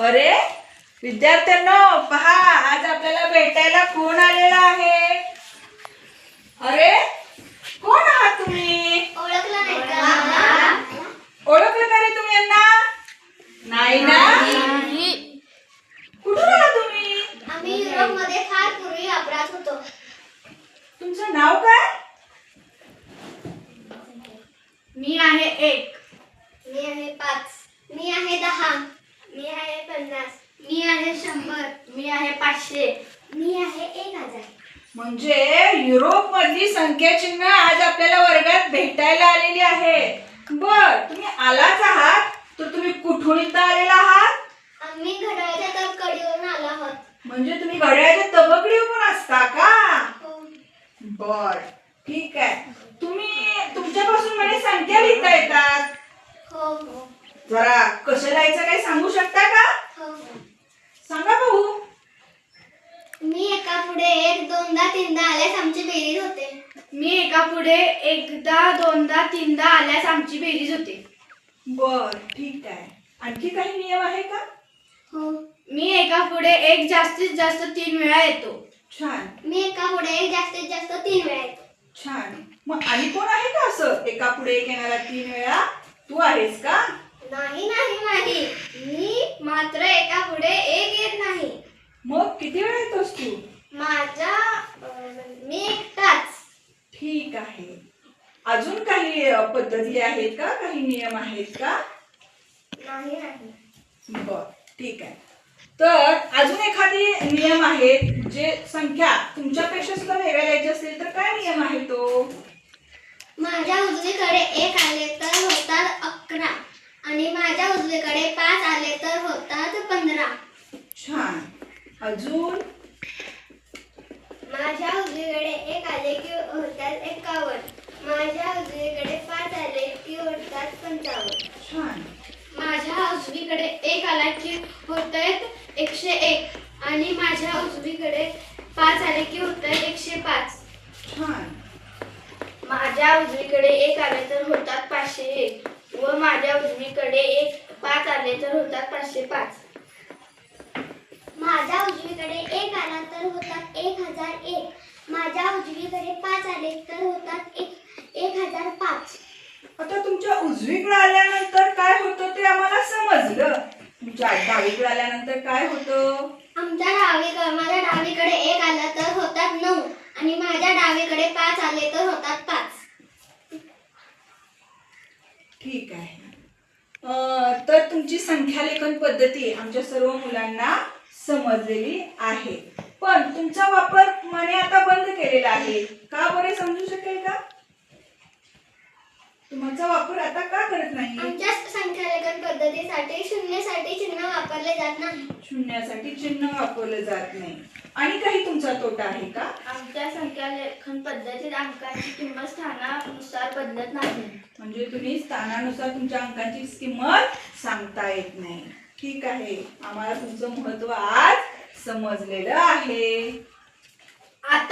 अरे विद्यार्थ्यांनो पहा आज आपल्याला भेटायला कोण आलेला आहे? अरे कोण आहात तुम्ही? ओळखलं नाही का? ओळखलं का रे तुम्ही यांना? नाही ना? कुठून आहात तुम्ही? आम्ही युरोपमध्ये फार पूर्वी वापरात होतो. तुमचं नाव काय? मी आहे एक मी आहे पाच मी आहे दहा मी आहे पन्नास मी आहे शंभर मी आहे पाचशे मी आहे एक हजार म्हणजे युरोप मधली संख्याचिन्ह आज आपल्याला वर्गात भेटायला आलेली आहे बर तुम्ही आलाच आहात? तर तुम्ही कुठून इथं आलेला आहात? आम्ही घड्याळाच्या तबकडीवरून आलो आहोत. म्हणजे तुम्ही घड्याळ्याच्या तबकडी पण असता का? हो. बर ठीक आहे. तुम्ही तुमच्यापासून म्हणे संख्या लिहिता येतात? हो हो. जरा कसं लिहायचं काही सांगू शकता का? हो सांगा भाऊ मी एका पुढे एक दोनदा तीनदा आल्यास आमची बेरीज होते. मी एका पुढे एकदा दोनदा तीनदा आल्यास आमची बेरीज होते. बर ठीक आहे. आणखी काही नियम आहे का? हो. मी एका पुढे एक जास्तीत जास्त तीन वेळा येतो. छान. मी एका पुढे एक जास्तीत जास्त तीन वेळा येतो. छान. मग आणि कोण आहे का असं? एका पुढे एक येणारा तीन वेळा? तू आहेस का? नाही नाही नाही. मी मात्र एका पुढे एक येत नाही. मग किती वेळा येतोस तू माझा अं, मी एकटाच ठीक आहे अजून काही पद्धती आहेत का? काही नियम आहेत का? बर ठीक आहे. तर अजून एखादी नियम आहेत जे संख्या तुमच्यापेक्षा सुद्धा वेगळ्या द्यायची असेल तर काय नियम आहे तो? माझ्या उजवीकडे एक आले तर होतात अकरा आणि माझ्या उजवीकडे पाच आले तर होतात पंधरा. छान. अजून? माझ्या उजवीकडे एक आले की होतात एकावन्न. माझ्या उजवीकडे पाच आले की होतात पंचावन्न छान. माझ्या उजवीकडे एक आला की होत आहेत एकशे एक. आणि माझ्या उजवीकडे पाच आले की होत आहेत एकशे पाच. छान. माझ्या उजवीकडे एक आले तर होतात पाचशे एक. व माझ्या उजवीकडे एक पाच आले तर होतात पाचशे पाच. माझ्या उजवीकडे एक आला तर होतात एक हजार एक. माझ्या उजवीकडे पाच आले तर होतात एक एक हजार पाच. आता तुमच्या उजवीकडे आल्यानंतर काय होतं ते आम्हाला समजलं. तुमच्या डावीकडे आल्यानंतर काय होतं? आमच्या डावीकडे माझ्या डावीकडे एक आला तर होतात नऊ आणि माझ्या डावीकडे पाच आले तर होतात पाच. ठीक आहे. तर तुमची संख्यालेखन पद्धती आमच्या सर्व मुलांना समजलेली आहे. पण तुमचा वापर म्हणे आता बंद केलेला आहे का बरे समजू शकेल का तुमचा वापर आता का करत नाही? आमच्या संख्यालेखन पद्धतीसाठी शून्यसाठी चिन्ह वापरले जात नाही. शून्यासाठी चिन्ह वापरलं जात नाही. आणि काही तुमचा तोटा आहे का? आमच्या संख्यालेखन पद्धतीत अंकाची किंमत स्थानानुसार बदलत नाही. म्हणजे तुम्ही स्थानानुसार तुमच्या अंकाची किंमत सांगता येत नाही. ठीक आहे. आम्हाला तुमचं महत्त्व आज समजलेलं आहे. आता